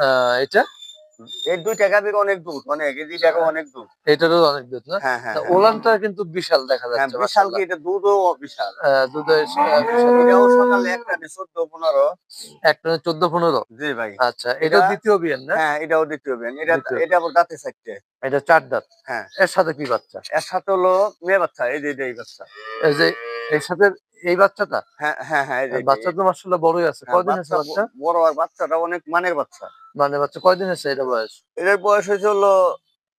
আহ, এটা? এই দুইটা গাভীর অনেক দুধ অনেক এই দুইটাকে অনেক দুধ এটারও অনেক দুধ না? হ্যাঁ হ্যাঁ হ্যাঁ। ওলানটা কিন্তু বিশাল দেখা যাচ্ছে বিশাল কি এটা দুধও বিশাল? দুধের এটাও সকালে একটা চোদ্দ পনেরো। চোদ্দ পনেরো? জি ভাই। আচ্ছা এটা দ্বিতীয় বিয়ান না? হ্যাঁ এটাও দ্বিতীয় এটা এটা আবার দাঁতে চারটে। এটা চার দাঁত। হ্যাঁ। এর সাথে কি বাচ্চা? এর সাথে হলো মেয়ে বাচ্চা এই যে এই বাচ্চা। এই যে এর সাথে এই বাচ্চাটা? হ্যাঁ হ্যাঁ হ্যাঁ বাচ্চা তো মার্শাল্লাহ বড়ই আছে। হ্যাঁ, কয়দিন আছে বাচ্চা বড় আর বাচ্চাটা অনেক মানের বাচ্চা। মানে বাচ্চা। কয়দিন আছে এটা বয়স? এটার বয়স হয়েছে হলো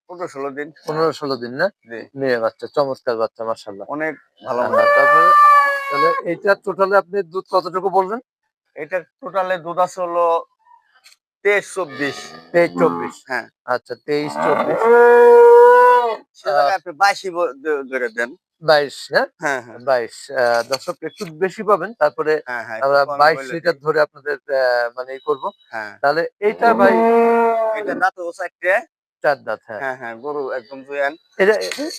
পনেরো ষোলো দিন। পনেরো ষোলো দিন না? মেয়ে বাচ্চা চমৎকার বাচ্চা মার্শাল্লাহ অনেক ভালো। তারপরে তাহলে টোটালে আপনি দুধ কতটুকু বললেন? এটা টোটালে দুধ আছে হলো তেইশ চব্বিশ। তেইশ চব্বিশ। হ্যাঁ। আচ্ছা তেইশ চব্বিশ। আপনি বাইশই ব- ধরে দেন। বাইশ হ্যাঁ? হ্যাঁ হ্যাঁ। বাইশ দর্শক একটু বেশি পাবেন তারপরে হ্যাঁ আমরা বাইশ লিটার ধরে আপনাদের মানে করব। তাহলে এইটা ভাই এটা দাঁতও চারটে। চার দাঁত হ্যাঁ। হ্যাঁ গরু একদম জুয়ান। এটা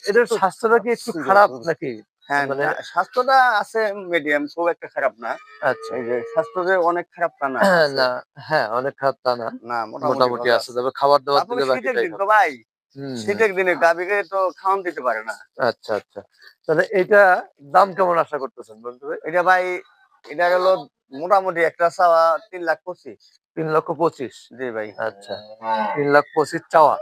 এটার স্বাস্থ্যটা কি একটু খারাপ নাকি? হ্যাঁ মানে- স্বাস্থ্যটা আছে মিডিয়াম খুব একটা খারাপ না। আচ্ছা। স্বাস্থ্য যে অনেক খারাপ তা না। হ্যাঁ, অনেক খারাপ তা না। না মোটামুটি আছে তবে খাবার দাবার দিলে ভাই। শীতের দিনে গাভীকে তো খাওয়ান দিতে পারে না। আচ্ছা আচ্ছা। তাহলে এটা দাম কেমন আশা করতেছেন বন্ধু এটা ভাই এটা হলো মোটামুটি একটা চাওয়া তিন লাখ পঁচিশ। তিন লক্ষ পঁচিশ? জি ভাই। আচ্ছা তিন লাখ পঁচিশ চাওয়া।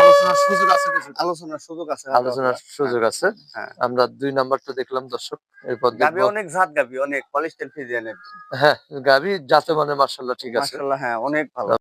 আলোচনার সুযোগ আছে আলোচনার সুযোগ আছে। আলোচনার সুযোগ আছে। হ্যাঁ। আমরা দুই নাম্বারটা দেখলাম দর্শক। এরপর গাভী অনেক জাত অনেক ফিজিয়ানের। হ্যাঁ জাতে মানে মার্শাল্লাহ ঠিক আছে। হ্যাঁ অনেক ভালো।